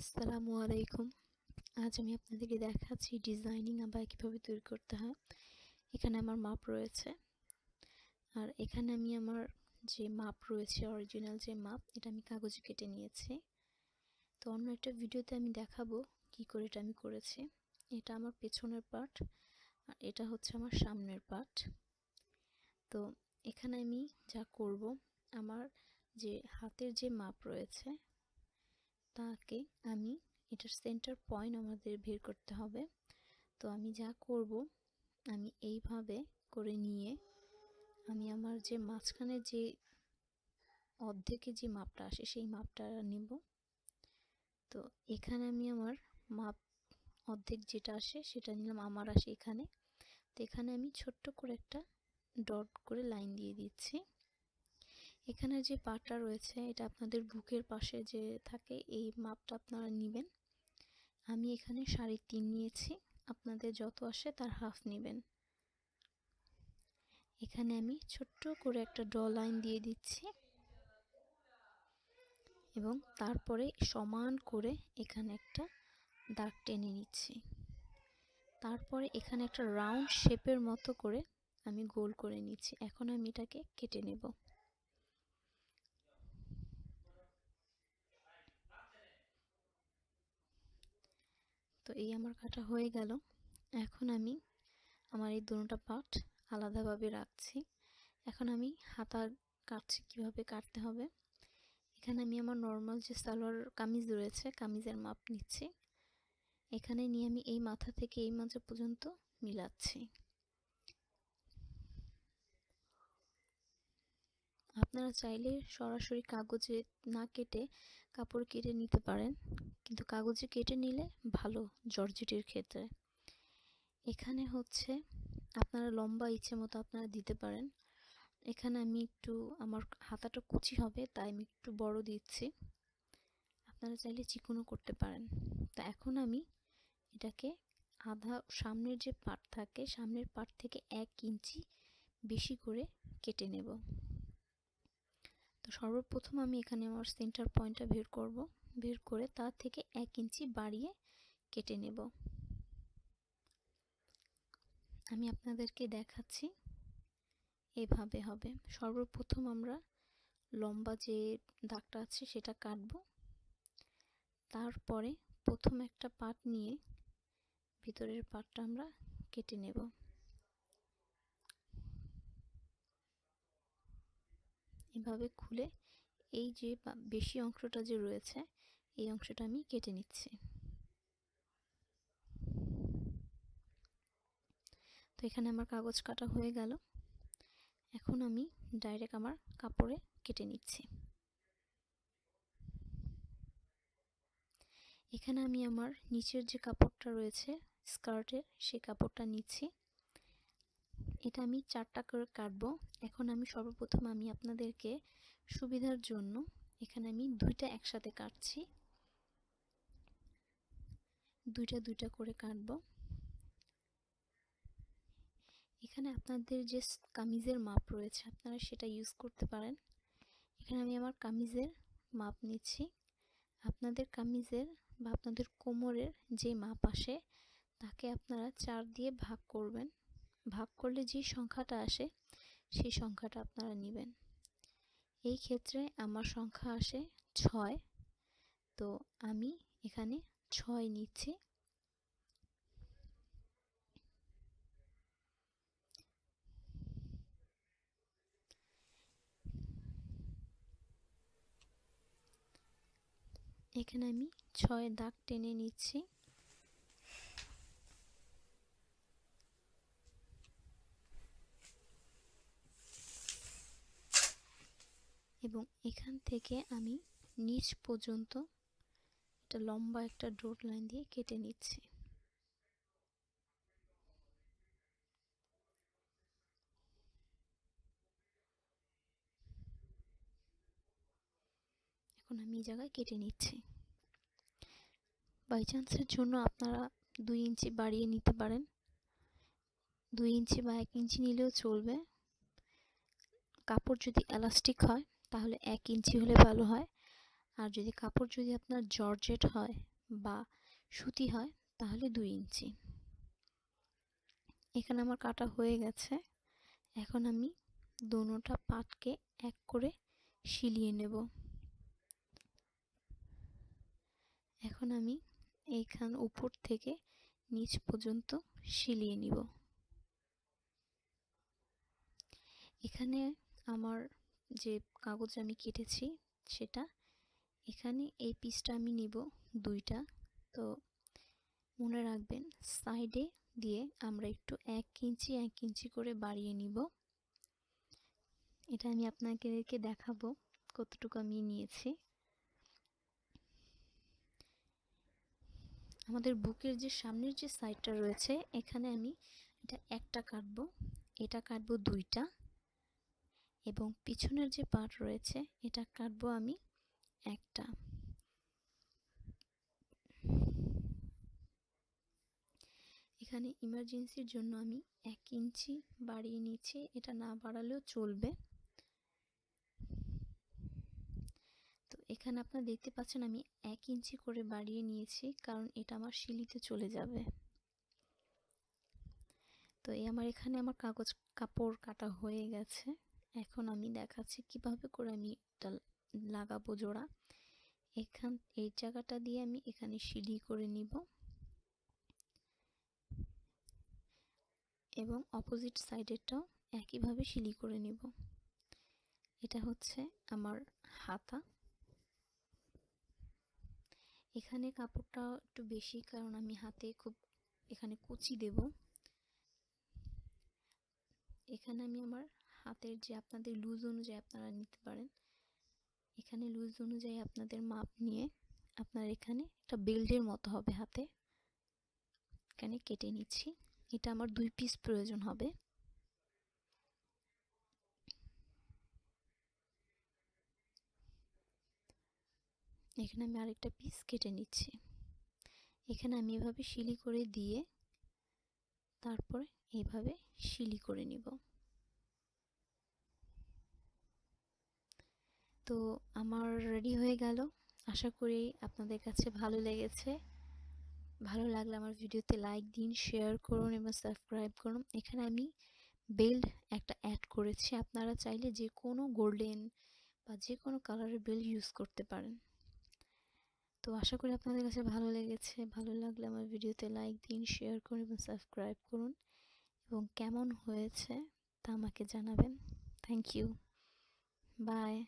আসসালামু আলাইকুম। আজ আমি আপনাদেরকে দেখাচ্ছি ডিজাইনিং আবার কীভাবে তৈরি করতে হয়। এখানে আমার মাপ রয়েছে। আর এখানে আমি আমার যে মাপ রয়েছে অরিজিনাল যে মাপ, এটা আমি কাগজে কেটে নিয়েছি। তো অন্য একটা ভিডিওতে আমি দেখাবো কি করে এটা আমি করেছি। এটা আমার পেছনের পার্ট আর এটা হচ্ছে আমার সামনের পার্ট। তো এখানে আমি যা করব, আমার যে হাতের যে মাপ রয়েছে তাকে আমি এটার সেন্টার পয়েন্ট আমাদের বের করতে হবে। তো আমি যা করব, আমি এইভাবে করে নিয়ে আমি আমার যে মাঝখানে যে অর্ধেকে যে মাপটা আসে সেই মাপটা নেব। তো এখানে আমি আমার মাপ অর্ধেক যেটা আসে সেটা নিলাম, আমার আসে এখানে। তো এখানে আমি ছোট্ট করে একটা ডট করে লাইন দিয়ে দিচ্ছি। এখানে যে পাটা রয়েছে, এটা আপনাদের বুকের পাশে যে থাকে, এই মাপটা আপনারা নেবেন। আমি এখানে সাড়ে তিন নিয়েছি। আপনাদের যত আসে তার হাফ নেবেন। এখানে আমি ছোট্ট করে একটা ড লাইন দিয়ে দিচ্ছি। এবং তারপরে সমান করে এখানে একটা দাগ টেনে নিচ্ছি। তারপরে এখানে একটা রাউন্ড শেপের মতো করে আমি গোল করে নিচ্ছি। এখন আমি এটাকে কেটে নেব। তো এই আমার কাটা হয়ে গেল। এখন আমি আমার এই দুটোটা পার্ট আলাদাভাবে রাখছি। এখন আমি হাতা কাটছি কীভাবে কাটতে হবে। এখানে আমি আমার নর্মাল যে সালোয়ার কামিজ রয়েছে, কামিজের মাপ নিচ্ছি। এখানে নিয়ে আমি এই মাথা থেকে এই মাঝে পর্যন্ত মিলাচ্ছি। আপনারা চাইলে সরাসরি কাগজে না কেটে কাপড় কেটে নিতে পারেন। কিন্তু কাগজে কেটে নিলে ভালো জর্জেটের ক্ষেত্রে। এখানে হচ্ছে আপনারা লম্বা ইচ্ছে মতো আপনারা দিতে পারেন। এখানে আমি একটু, আমার হাতাটা কুচি হবে, তাই আমি একটু বড় দিচ্ছি। আপনারা চাইলে চিকনও করতে পারেন। তা এখন আমি এটাকে আধা, সামনের যে পাট থাকে, সামনের পাট থেকে এক ইঞ্চি বেশি করে কেটে নেব। সর্বপ্রথম আমি এখানে আমার সেন্টার পয়েন্টটা বের করব। বের করে তার থেকে এক ইঞ্চি বাড়িয়ে কেটে নেব। আমি আপনাদেরকে দেখাচ্ছি। এভাবে হবে। সর্বপ্রথম আমরা লম্বা যে দাগটা আছে সেটা কাটব। তারপরে প্রথম একটা পাট নিয়ে ভিতরের পাটটা আমরা কেটে নেব। এভাবে খুলে এই যে বেশি অংশটা যে রয়েছে, এই অংশটা আমি কেটে নিচ্ছি। তো এখানে আমার কাগজ কাটা হয়ে গেল। এখন আমি ডাইরেক্ট আমার কাপড়ে কেটে নিচ্ছি। এখানে আমি আমার নিচের যে কাপড়টা রয়েছে স্কার্টের সেই কাপড়টা নিচ্ছি। এটা আমি চারটা করে কাটবো। এখন আমি সর্বপ্রথম আমি আপনাদেরকে সুবিধার জন্য এখানে আমি দুইটা একসাথে কাটছি। দুইটা দুইটা করে কাটবো। এখানে আপনাদের যে কামিজের মাপ রয়েছে, আপনারা সেটা ইউজ করতে পারেন। এখানে আমি আমার কামিজের মাপ নিচ্ছি। আপনাদের কামিজের বা আপনাদের কোমরের যে মাপ আসে, তাকে আপনারা চার দিয়ে ভাগ করবেন। ভাগ করলে যে সংখ্যাটা আসে, সেই সংখ্যাটা আপনারা নেবেন। এই ক্ষেত্রে আমার সংখ্যা আসে ছয়। তো আমি এখানে ছয় নিচ্ছি। এখানে আমি ছয় দাগ টেনে নিচ্ছি। এবং এখান থেকে আমি নিচ পর্যন্ত একটা লম্বা একটা ডোট লাইন দিয়ে কেটে নিচ্ছি। এখন আমি এই জায়গায় কেটে নিচ্ছি। বাই চান্সের জন্য আপনারা দুই ইঞ্চি বাড়িয়ে নিতে পারেন। দুই ইঞ্চি বা এক ইঞ্চি নিলেও চলবে। কাপড় যদি এলাস্টিক হয় তাহলে এক ইঞ্চি হলে ভালো হয়। আর যদি কাপড় যদি আপনার জর্জেট হয় বা সুতি হয়, তাহলে দুই ইঞ্চি। এখানে আমার কাটা হয়ে গেছে। এখন আমি দোনোটা পাটকে এক করে শিলিয়ে নেব। এখন আমি এইখান উপর থেকে নিচ পর্যন্ত শিলিয়ে নিব। এখানে আমার যে কাগজ আমি কেটেছি সেটা, এখানে এই পিসটা আমি নিব, দুইটা। তো মনে রাখবেন সাইডে দিয়ে আমরা একটু এক ইঞ্চি এক ইঞ্চি করে বাড়িয়ে নিব। এটা আমি আপনাদেরকে দেখাবো কতটুকু আমি নিয়েছি। আমাদের বুকের যে সামনের যে সাইডটা রয়েছে, এখানে আমি এটা একটা কাটবো, এটা কাটবো দুইটা। এবং পিছনের যে পার্ট রয়েছে, এটা কাটবো আমি একটা। এখানে ইমার্জেন্সির জন্য আমি এক ইঞ্চি বাড়িয়ে নিচ্ছি, এটা না বাড়ালেও চলবে। তো এখানে আপনারা দেখতে পাচ্ছেন আমি এক ইঞ্চি করে বাড়িয়ে নিয়েছি, কারণ এটা আমার শিলিতে চলে যাবে। তো এই আমার এখানে আমার কাগজ কাপড় কাটা হয়ে গেছে। এখন আমি দেখাচ্ছি কীভাবে করে আমি এটা লাগাবো জোড়া। এখান, এই জায়গাটা দিয়ে আমি এখানে সিলি করে নিব। এবং অপোজিট সাইডেরটাও একইভাবে সিলি করে নিব। এটা হচ্ছে আমার হাতা। এখানে কাপড়টা একটু বেশি, কারণ আমি হাতে খুব এখানে কুচি দেব। এখানে আমি আমার হাতের যে আপনাদের লুজ অনুযায়ী আপনারা নিতে পারেন। এখানে লুজ অনুযায়ী আপনাদের মাপ নিয়ে আপনার এখানে একটা বেল্টের মতো হবে হাতে। এখানে কেটে নিচ্ছি। এটা আমার দুই পিস প্রয়োজন হবে। এখানে আমি আরেকটা পিস কেটে নিচ্ছি। এখানে আমি এভাবে শিলি করে দিয়ে তারপরে এভাবে শিলি করে নিব। তো আমার রেডি হয়ে গেল। আশা করি আপনাদের কাছে ভালো লেগেছে। ভালো লাগলে আমার ভিডিওতে লাইক দিন শেয়ার করুন এবং সাবস্ক্রাইব করুন। এখানে আমি বেল্ট একটা অ্যাড করেছি। আপনারা চাইলে যে কোনো গোল্ডেন বা যে কোনো কালারের বেল্ট ইউজ করতে পারেন। তো আশা করি আপনাদের কাছে ভালো লেগেছে। ভালো লাগলে আমার ভিডিওতে লাইক দিন শেয়ার করুন এবং সাবস্ক্রাইব করুন। এবং কেমন হয়েছে তা আমাকে জানাবেন। Thank you by